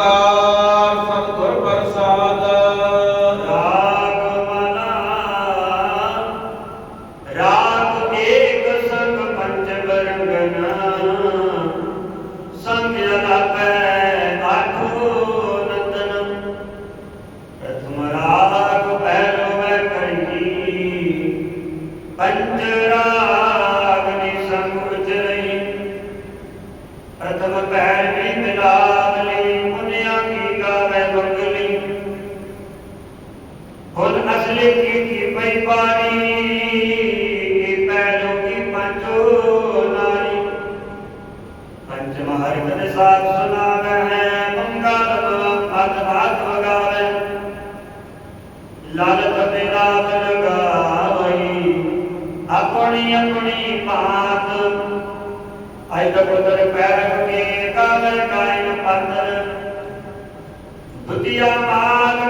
ਓੰਕਾਰ ਸਤਿਗੁਰ ਪ੍ਰਸਾਦ। ਰਾਗ ਮਨਾ ਰਾਗ ਏਕ ਸੰਗ ਪੰਜ ਬਰੰਗਨਾ ਸੰਗ ਅਲਾਪੈ ਆਠੋ ਨੰਦਨ। ਪ੍ਰਥਮ ਰਾਗ ਪਹਿਲੋ ਮੈਂ ਕਰੀ। ਪੰਜ ਰਾਗ ਨਿ ਸੰਗ ਉਚਰਈ। ਪ੍ਰਥਮ ਪੈਰ ਕਾਲ ਕਾਇਨ ਪੰਦਰ ਦੁਤੀਆ ਮਾਗ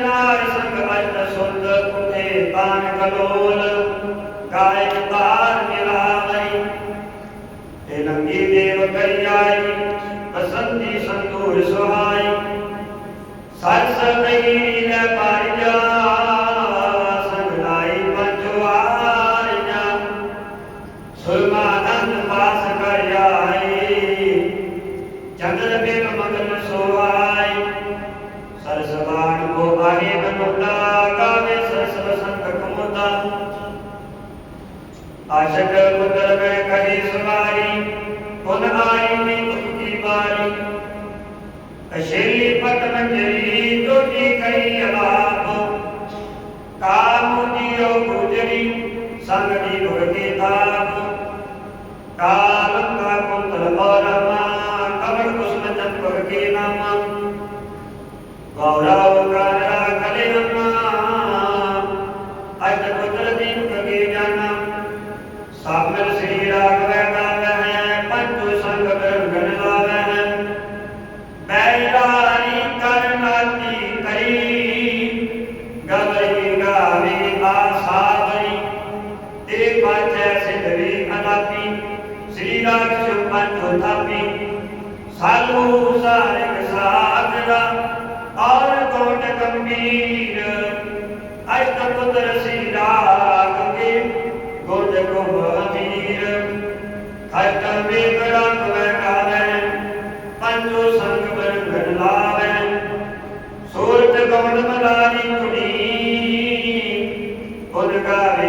ਪੰਚਨਾਰ ਸੰਗ ਅਸ਼ਟ ਸੁੰਦ ਕੁਤੇ ਤਾਨ ਕਲੋਲ, ਗਾਇ ਤਾਰ ਮਿਲਾਵਈ ਤੇ ਨੰਗੀ ਦੇਵ ਕਰਿਆਈ, ਬਸੰਤੀ ਸੰਤੂਰ ਸੁਹਾਈ। ਸਰਸ ਕਈ ਲੈ ਪਾਰਿਆ ਅਸ਼ੇਲੀ ਪਟ ਮੰਜਰੀ ਤੋਜੀ ਕਈ ਅਲਾਪ। ਕਾਮ ਜੀਓ ਗੁਜਰੀ, ਸੰਗ ਦੀ ਭਗਤੀ ਥਾਪ ਕਾਲ ਕਾ ਕੁੰਤਲ ਔਰਮਾ ਕਮਲ ਕੁਸਮ ਚੰਪਕ ਕੀ ਨਾਮਾ। ਗੌਰਵ ਕਾਰਾ ਕਲੇ ਨਮਾ ਅਜ ਪੁੱਤਰ ਦੀਪ ਕਗੇ ਜਾਨਾ। ਸਾਬਲ ਸ੍ਰੀ ਰਾਗ ਸਿਉ ਪੰਜ ਥਾਪੀ ਸਾਲੂ ਸਾਰਿਕ ਸਾਗਰਾ ਔਰ ਕੋਟ ਗੰਭੀਰ? ਅਸ਼ਟ ਪੁੱਤਰ ਸ੍ਰੀ ਰਾਗ ਕੇ ਗੁਰਦ ਗੰਭੀਰ ਖਟ ਮੇਘ ਰੰਗ ਵੈ ਗਾਵੇ ਪੰਜੋ ਸੰਗ ਬਰੰਗਨ ਲਾਵੇ। ਸੂਰਤ ਗਵਨ ਮਲਾਰੀ ਕੁੜੀ? ਗੁਣ ਗਾਵੇ